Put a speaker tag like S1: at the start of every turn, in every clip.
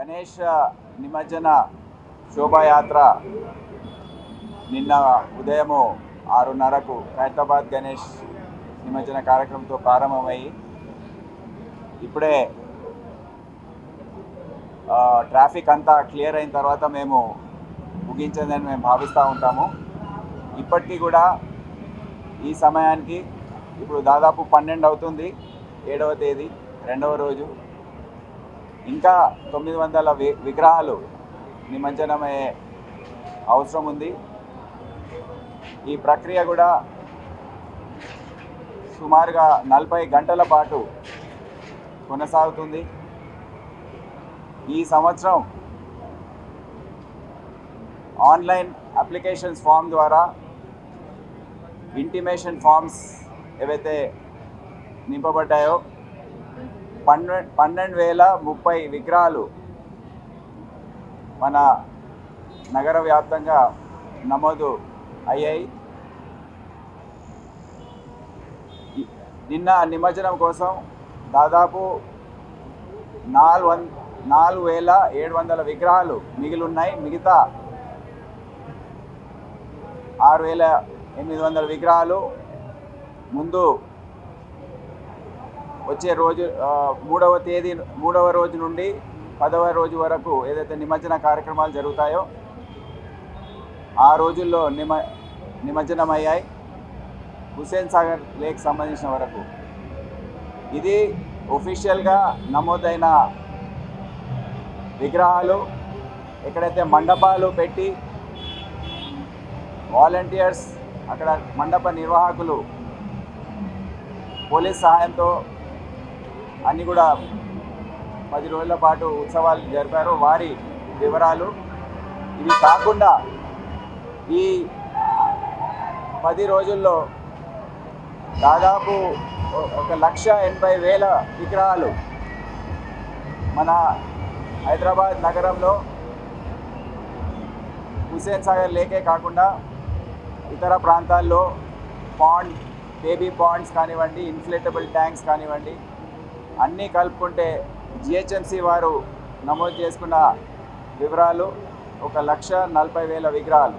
S1: గణేష్ నిమజ్జన శోభాయాత్ర నిన్న ఉదయము ఆరున్నరకు ఖైరతాబాద్ గణేష్ నిమజ్జన కార్యక్రమంతో ప్రారంభమయ్యి ఇప్పుడే ట్రాఫిక్ అంతా క్లియర్ అయిన తర్వాత మేము ముగించిందని మేము భావిస్తూ ఉంటాము. ఇప్పటికీ కూడా ఈ సమయానికి ఇప్పుడు దాదాపు పన్నెండు అవుతుంది ఏడవ తేదీ రెండవ రోజు. ఇంకా తొమ్మిది వందల వి విగ్రహాలు నిమజ్జనమయ్యే అవసరం ఉంది. ఈ ప్రక్రియ కూడా సుమారుగా నలభై గంటల పాటు కొనసాగుతుంది. ఈ సంవత్సరం ఆన్లైన్ అప్లికేషన్స్ ఫామ్ ద్వారా ఇంటిమేషన్ ఫామ్స్ ఏవైతే నింపబడ్డాయో పన్నెండు పన్నెండు వేల ముప్పై విగ్రహాలు మన నగర వ్యాప్తంగా నమోదు అయ్యాయి. నిన్న నిమజ్జనం కోసం దాదాపు నాలుగు వం నాలుగు వేల ఏడు వందల విగ్రహాలు మిగిలి ఉన్నాయి మిగతా ఆరు వేల ఎనిమిది వందల విగ్రహాలు ముందు వచ్చే రోజు మూడవ తేదీ మూడవ రోజు నుండి పదవ రోజు వరకు ఏదైతే నిమజ్జన కార్యక్రమాలు జరుగుతాయో ఆ రోజుల్లో నిమ నిమజ్జనం అయ్యాయి హుస్సేన్ సాగర్ లేక్ సంబంధించిన వరకు. ఇది ఒఫీషియల్గా నమోదైన విగ్రహాలు ఎక్కడైతే మండపాలు పెట్టి వాలంటీర్స్ అక్కడ మండప నిర్వాహకులు పోలీస్ సహాయంతో అన్నీ కూడా పది రోజుల పాటు ఉత్సవాలు జరిపారు. వారి వివరాలు ఇవి కాకుండా ఈ పది రోజుల్లో దాదాపు ఒక లక్ష ఎనభై వేల విగ్రహాలు మన హైదరాబాద్ నగరంలో హుసేన్ సాగర్ లేకే కాకుండా ఇతర ప్రాంతాల్లో పాండ్ బేబీ పాండ్స్ కానివ్వండి ఇన్ఫ్లేటబుల్ ట్యాంక్స్ కానివ్వండి అన్నీ కలుపుకుంటే జిహెచ్ఎంసీ వారు నమోదు చేసుకున్న వివరాలు ఒక లక్ష నలభై వేల విగ్రహాలు.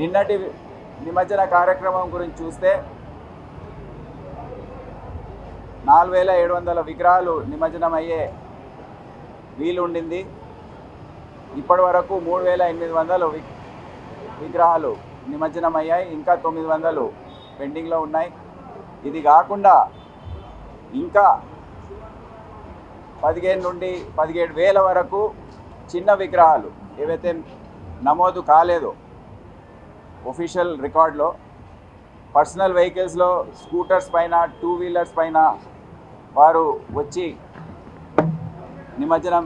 S1: నిన్నటి నిమజ్జన కార్యక్రమం గురించి చూస్తే నాలుగు వేల ఏడు వందల విగ్రహాలు నిమజ్జనం అయ్యే వీలు ఉండింది ఇప్పటి వరకు మూడు వేల ఎనిమిది వందలు వి విగ్రహాలు నిమజ్జనం అయ్యాయి ఇంకా తొమ్మిది వందలు పెండింగ్లో ఉన్నాయి. ఇది కాకుండా ఇంకా పదిహేను నుండి పదిహేడు వేల వరకు చిన్న విగ్రహాలు ఏవైతే నమోదు కాలేదో ఒఫీషియల్ రికార్డులో పర్సనల్ వెహికల్స్లో స్కూటర్స్ పైన టూ వీలర్స్ పైన వారు వచ్చి నిమజ్జనం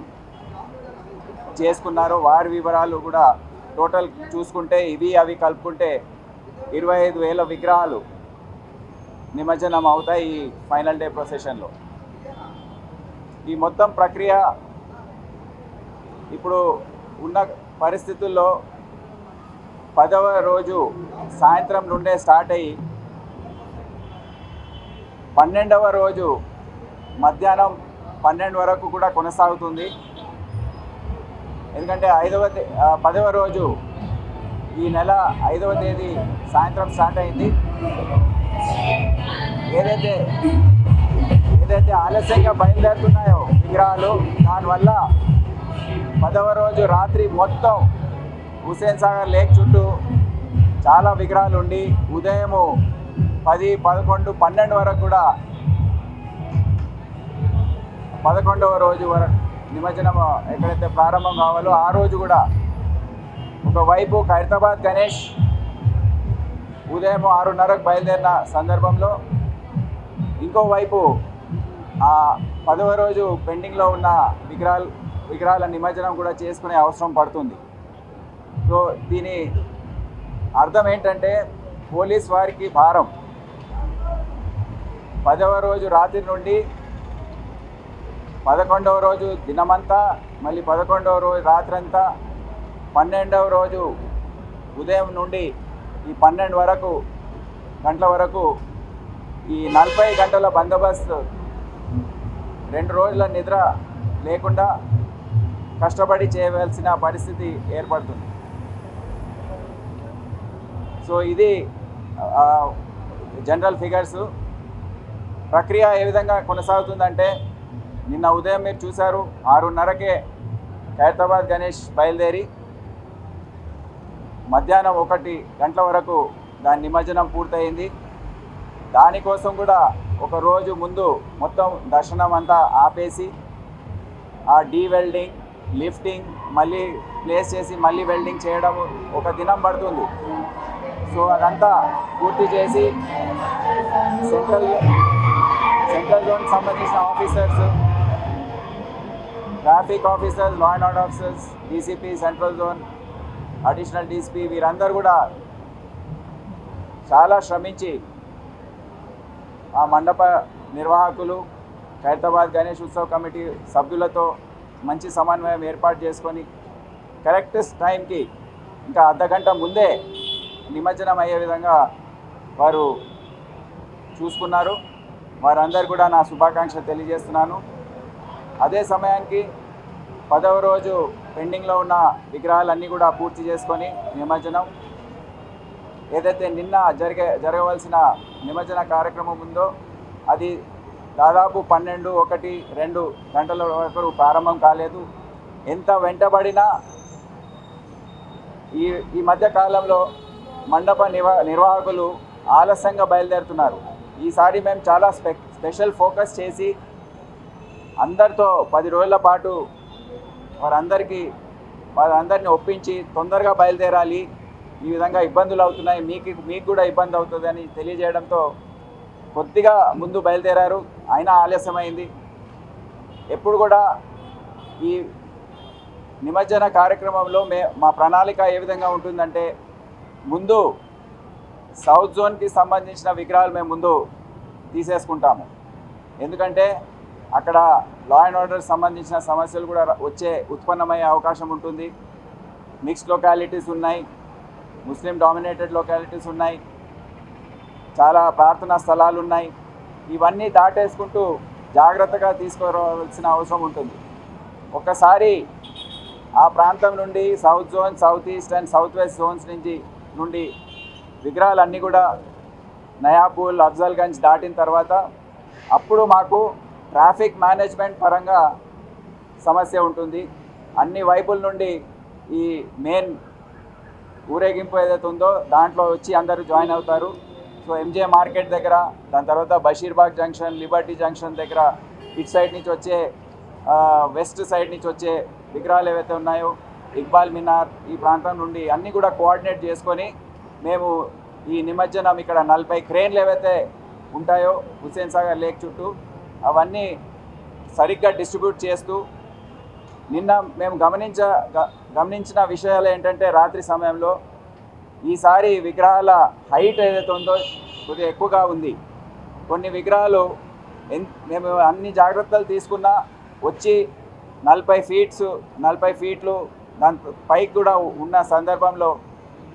S1: చేసుకున్నారు. వారి వివరాలు కూడా టోటల్ చూసుకుంటే ఇవి అవి కలుపుకుంటే ఇరవై ఐదు వేల విగ్రహాలు నిమజ్జనం అవుతాయి ఈ ఫైనల్ డే ప్రొసెషన్లో. ఈ మొత్తం ప్రక్రియ ఇప్పుడు ఉన్న పరిస్థితుల్లో పదవ రోజు సాయంత్రం నుండే స్టార్ట్ అయ్యి పన్నెండవ రోజు మధ్యాహ్నం పన్నెండు వరకు కూడా కొనసాగుతుంది. ఎందుకంటే ఐదవ పదవ రోజు ఈ నెల ఐదవ తేదీ సాయంత్రం స్టార్ట్ అయింది. ఏదైతే ఏదైతే ఆలస్యంగా బయలుదేరుతున్నాయో విగ్రహాలు దానివల్ల పదవ రోజు రాత్రి మొత్తం హుసేన్ సాగర్ లేక్ చుట్టూ చాలా విగ్రహాలు ఉండి ఉదయము పది పదకొండు పన్నెండు వరకు కూడా పదకొండవ రోజు వరకు నిమజ్జనం ఎక్కడైతే ప్రారంభం కావాలో ఆ రోజు కూడా ఒకవైపు ఖైరతాబాద్ గణేష్ ఉదయం ఆరున్నరకు బయలుదేరిన సందర్భంలో ఇంకోవైపు ఆ పదవ రోజు పెండింగ్లో ఉన్న విగ్రహాలు విగ్రహాల నిమజ్జనం కూడా చేసుకునే అవసరం పడుతుంది. సో దీని అర్థం ఏంటంటే పోలీస్ వారికి భారం. పదవ రోజు రాత్రి నుండి పదకొండవ రోజు దినమంతా మళ్ళీ పదకొండవ రోజు రాత్రంతా పన్నెండవ రోజు ఉదయం నుండి ఈ పన్నెండు వరకు గంటల వరకు ఈ నలభై గంటల బందోబస్తు రెండు రోజుల నిద్ర లేకుండా కష్టపడి చేయవలసిన పరిస్థితి ఏర్పడుతుంది. సో ఇది జనరల్ ఫిగర్స్. ప్రక్రియ ఏ విధంగా కొనసాగుతుందంటే నిన్న ఉదయం మీరు చూశారు ఆరున్నరకే ఖైరతాబాద్ గణేష్ బయలుదేరి మధ్యాహ్నం ఒకటి గంటల వరకు దాని నిమజ్జనం పూర్తయింది. దానికోసం కూడా ఒక రోజు ముందు మొత్తం దర్శనం అంతా ఆపేసి ఆ డీ వెల్డింగ్ లిఫ్టింగ్ మళ్ళీ ప్లేస్ చేసి మళ్ళీ వెల్డింగ్ చేయడం ఒక దినం పడుతుంది. సో అదంతా పూర్తి చేసి సెంట్రల్ సెంట్రల్ జోన్ సంబంధించిన officers traffic officers law and order officers DCP central zone additional DCP వీరందరూ కూడా చాలా శ్రమించి ఆ మండప నిర్వాహకులు ఖైరతాబాద్ గణేష్ ఉత్సవ్ కమిటీ సభ్యులతో మంచి సమన్వయం ఏర్పాటు చేసుకొని కరెక్ట్ టైంకి ఇంకా అర్ధగంట ముందే నిమజ్జనం అయ్యే విధంగా వారు చూసుకున్నారు. వారందరు కూడా నా శుభాకాంక్షలు తెలియజేస్తున్నాను. అదే సమయానికి పదవ రోజు పెండింగ్లో ఉన్న విగ్రహాలన్నీ కూడా పూర్తి చేసుకొని నిమజ్జనం. ఏదైతే నిన్న జరిగే జరగవలసిన నిమజ్జన కార్యక్రమం ఉందో అది దాదాపు పన్నెండు ఒకటి రెండు గంటల వరకు ప్రారంభం కాలేదు. ఎంత వెంటబడినా ఈ ఈ మధ్య కాలంలో మండప నిర్వా నిర్వాహకులు ఆలస్యంగా బయలుదేరుతున్నారు. ఈసారి మేము చాలా స్పె స్పెషల్ ఫోకస్ చేసి అందరితో పది రోజుల పాటు వారందరికీ వారందరిని ఒప్పించి తొందరగా బయలుదేరాలి. ఈ విధంగా ఇబ్బందులు అవుతున్నాయి. మీకు మీకు కూడా ఇబ్బంది అవుతుందని తెలియజేయడంతో కొద్దిగా ముందు బయలుదేరారు. అయినా ఆలస్యమైంది. ఎప్పుడు కూడా ఈ నిమజ్జన కార్యక్రమంలో మే మా ప్రణాళిక ఏ విధంగా ఉంటుందంటే ముందు సౌత్ జోన్కి సంబంధించిన విగ్రహాలు మేము ముందు తీసేసుకుంటాము. ఎందుకంటే అక్కడ లా అండ్ ఆర్డర్ సంబంధించిన సమస్యలు కూడా వచ్చే ఉత్పన్నమయ్యే అవకాశం ఉంటుంది. మిక్స్డ్ లొకాలిటీస్ ఉన్నాయి. ముస్లిం డామినేటెడ్ లొకాలిటీస్ ఉన్నాయి. చాలా ప్రార్థనా స్థలాలు ఉన్నాయి. ఇవన్నీ దాటేసుకుంటూ జాగ్రత్తగా తీసుకోవాల్సిన అవసరం ఉంటుంది. ఒకసారి ఆ ప్రాంతం నుండి south zone south east and south west zones నుంచి నుండి విగ్రహాలన్నీ కూడా నయాపూల్ అఫ్జల్గంజ్ దాటిన తర్వాత అప్పుడు మాకు ట్రాఫిక్ మేనేజ్మెంట్ పరంగా సమస్య ఉంటుంది. అన్ని వైపుల నుండి ఈ మెయిన్ ఊరేగింపు ఏదైతే ఉందో దాంట్లో వచ్చి అందరూ జాయిన్ అవుతారు. సో ఎంజే మార్కెట్ దగ్గర దాని తర్వాత బషీర్బాగ్ జంక్షన్ లిబర్టీ జంక్షన్ దగ్గర ఇటు సైడ్ నుంచి వచ్చే వెస్ట్ సైడ్ నుంచి వచ్చే విగ్రహాలు ఏవైతే ఉన్నాయో ఇక్బాల్ మినార్ ఈ ప్రాంతం నుండి అన్నీ కూడా కోఆర్డినేట్ చేసుకొని మేము ఈ నిమజ్జనం ఇక్కడ నలభై క్రేన్లు ఏవైతే ఉంటాయో హుస్సేన్ సాగర్ లేక్ చుట్టూ అవన్నీ సరిగ్గా డిస్ట్రిబ్యూట్ చేస్తూ నిన్న మేము గమనించ గ- గమనించిన విషయాలు ఏంటంటే రాత్రి సమయంలో ఈసారి విగ్రహాల హైట్ ఏదైతే ఉందో కొద్దిగా ఎక్కువగా ఉంది. కొన్ని విగ్రహాలు ఎన్ మేము అన్ని జాగ్రత్తలు తీసుకున్నా వచ్చి నలభై ఫీట్స్ నలభై ఫీట్లు దాని పైకి కూడా ఉన్న సందర్భంలో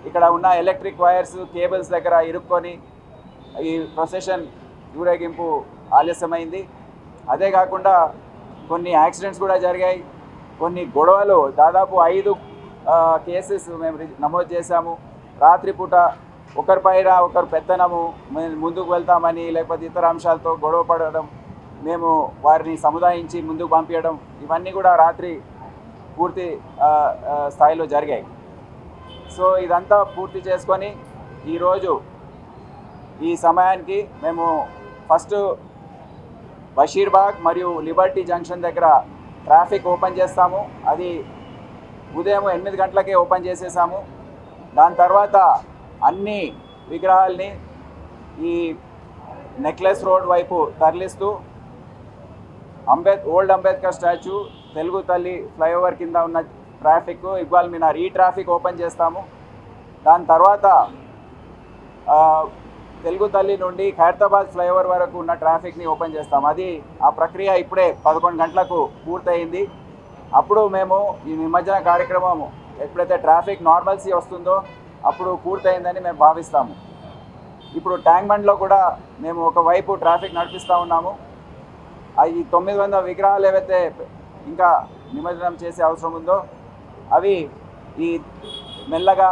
S1: ఇక్కడ ఉన్న ఎలక్ట్రిక్ వైర్స్ కేబుల్స్ దగ్గర ఇరుక్కొని ఈ ప్రొసెషన్ ఊరేగింపు ఆలస్యమైంది. అదే కాకుండా కొన్ని యాక్సిడెంట్స్ కూడా జరిగాయి. కొన్ని గొడవలు దాదాపు ఐదు కేసెస్ మేము నమోదు చేశాము. రాత్రిపూట ఒకరిపైన ఒకరు పెత్తనము ముందుకు వెళ్తామని లేకపోతే ఇతర అంశాలతో గొడవ పడడం మేము వారిని సముదాయించి ముందుకు పంపించడం ఇవన్నీ కూడా రాత్రి పూర్తి స్థాయిలో జరిగాయి. సో ఇదంతా పూర్తి చేసుకొని ఈరోజు ఈ సమయానికి మేము ఫస్ట్ బషీర్బాగ్ మరియు లిబర్టీ జంక్షన్ దగ్గర ట్రాఫిక్ ఓపెన్ చేస్తాము. అది ఉదయం ఎనిమిది గంటలకే ఓపెన్ చేసేసాము. దాని తర్వాత అన్ని విగ్రహాల్ని ఈ నెక్లెస్ రోడ్ వైపు తరలిస్తూ అంబేద్ old Ambedkar statue Telugu Talli flyover కింద ఉన్న ట్రాఫిక్ ఇక్బాల్ మినార్ ఈ ట్రాఫిక్ ఓపెన్ చేస్తాము. దాని తర్వాత తెలుగు తల్లి నుండి ఖైరతాబాద్ ఫ్లైఓవర్ వరకు ఉన్న ట్రాఫిక్ని ఓపెన్ చేస్తాం. అది ఆ ప్రక్రియ ఇప్పుడే పదకొండు గంటలకు పూర్తయింది. అప్పుడు మేము ఈ నిమజ్జన కార్యక్రమం ఎప్పుడైతే ట్రాఫిక్ నార్మల్సీ వస్తుందో అప్పుడు పూర్తయిందని మేము భావిస్తాము. ఇప్పుడు ట్యాంక్ బండ్లో కూడా మేము ఒకవైపు ట్రాఫిక్ నడిపిస్తూ ఉన్నాము. అవి తొమ్మిది వందల విగ్రహాలు ఏవైతే ఇంకా నిమజ్జనం చేసే అవసరం ఉందో అవి ఈ మెల్లగా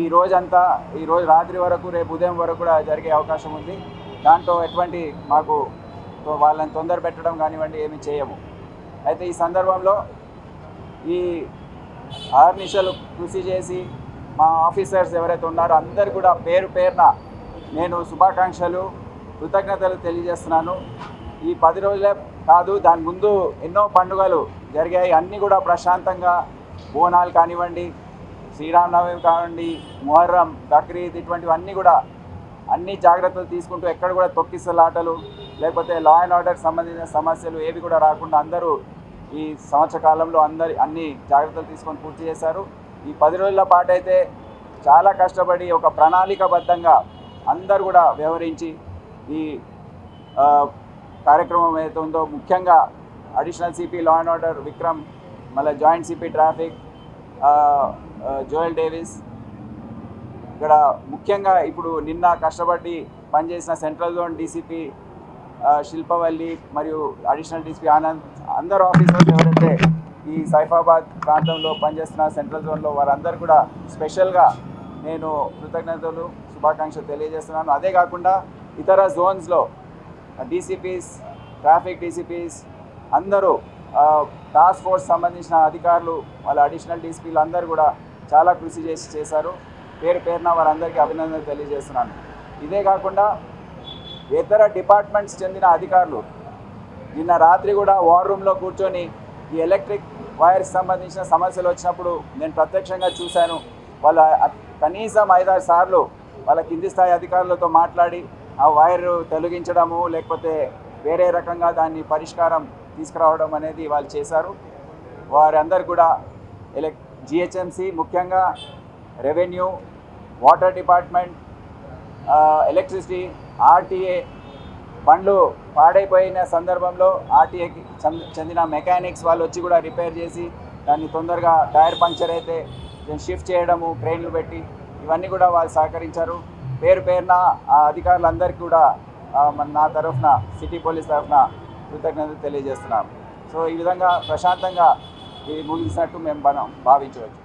S1: ఈ రోజంతా ఈ రోజు రాత్రి వరకు రేపు ఉదయం వరకు కూడా జరిగే అవకాశం ఉంది. దాంట్లో ఎటువంటి మాకు వాళ్ళని తొందర పెట్టడం కానివ్వండి ఏమి చేయము. అయితే ఈ సందర్భంలో ఈ ఆర్నిషలు కృషి చేసి మా ఆఫీసర్స్ ఎవరైతే ఉన్నారో అందరు కూడా పేరు పేరున నేను శుభాకాంక్షలు కృతజ్ఞతలు తెలియజేస్తున్నాను. ఈ పది రోజులే కాదు దాని ముందు ఎన్నో పండుగలు జరిగాయి. అన్నీ కూడా ప్రశాంతంగా బోనాలు కానివ్వండి శ్రీరామనవమి కానివ్వండి ముహర్రం బక్రీద్ ఇటువంటివన్నీ కూడా అన్ని జాగ్రత్తలు తీసుకుంటూ ఎక్కడ కూడా తొక్కిసలాటలు లేకపోతే లా అండ్ ఆర్డర్ సంబంధించిన సమస్యలు ఏవి కూడా రాకుండా అందరూ ఈ సంవత్సర కాలంలో అందరి అన్ని జాగ్రత్తలు తీసుకొని పూర్తి చేశారు. ఈ పది రోజుల పాటు అయితే చాలా కష్టపడి ఒక ప్రణాళికబద్ధంగా అందరూ కూడా వ్యవహరించి ఈ కార్యక్రమం ఏదైతే ఉందో ముఖ్యంగా additional CP law and order Vikram మళ్ళీ joint CP traffic Joel Davis ఇక్కడ ముఖ్యంగా ఇప్పుడు నిన్న కష్టపడి పనిచేసిన సెంట్రల్ జోన్ డీసీపీ శిల్పవల్లి మరియు అడిషనల్ డీసీపీ ఆనంద్ అందరు ఆఫీసర్స్ ఎవరైతే ఈ సైఫాబాద్ ప్రాంతంలో పనిచేస్తున్న సెంట్రల్ జోన్లో వారందరూ కూడా స్పెషల్గా నేను కృతజ్ఞతలు శుభాకాంక్షలు తెలియజేస్తున్నాను. అదే కాకుండా ఇతర జోన్స్లో డీసీపీస్ ట్రాఫిక్ డీసీపీస్ అందరూ టాస్క్ ఫోర్స్ సంబంధించిన అధికారులు వాళ్ళ అడిషనల్ డీసీపీలు అందరూ కూడా చాలా కృషి చేసి చేశారు. పేరు పేరున వారందరికీ అభినందనలు తెలియజేస్తున్నాను. ఇదే కాకుండా ఇతర డిపార్ట్మెంట్స్ చెందిన అధికారులు నిన్న రాత్రి కూడా వార్ రూమ్లో కూర్చొని ఈ ఎలక్ట్రిక్ వైర్స్ సంబంధించిన సమస్యలు వచ్చినప్పుడు నేను ప్రత్యక్షంగా చూశాను. వాళ్ళ కనీసం ఐదారు సార్లు వాళ్ళ కింది స్థాయి అధికారులతో మాట్లాడి ఆ వైర్ తొలగించడము లేకపోతే వేరే రకంగా దాన్ని పరిష్కారం తీసుకురావడం అనేది వాళ్ళు చేశారు. వారందరు కూడా ఎలక్ జిహెచ్ఎంసి ముఖ్యంగా revenue water department electricity RTA బండ్లు పాడైపోయిన సందర్భంలో ఆర్టీఏకి చెందిన మెకానిక్స్ వాళ్ళు వచ్చి కూడా రిపేర్ చేసి దాన్ని తొందరగా టైర్ పంక్చర్ అయితే షిఫ్ట్ చేయడము క్రెయిన్లు పెట్టి ఇవన్నీ కూడా వాళ్ళు సహకరించారు. పేరు పేరున ఆ అధికారులందరికీ కూడా మన నా తరఫున సిటీ పోలీస్ తరఫున కృతజ్ఞత తెలియజేస్తున్నాం సో ఈ విధంగా ప్రశాంతంగా ఇది ముగిసినట్టు మేము మనం భావించవచ్చు.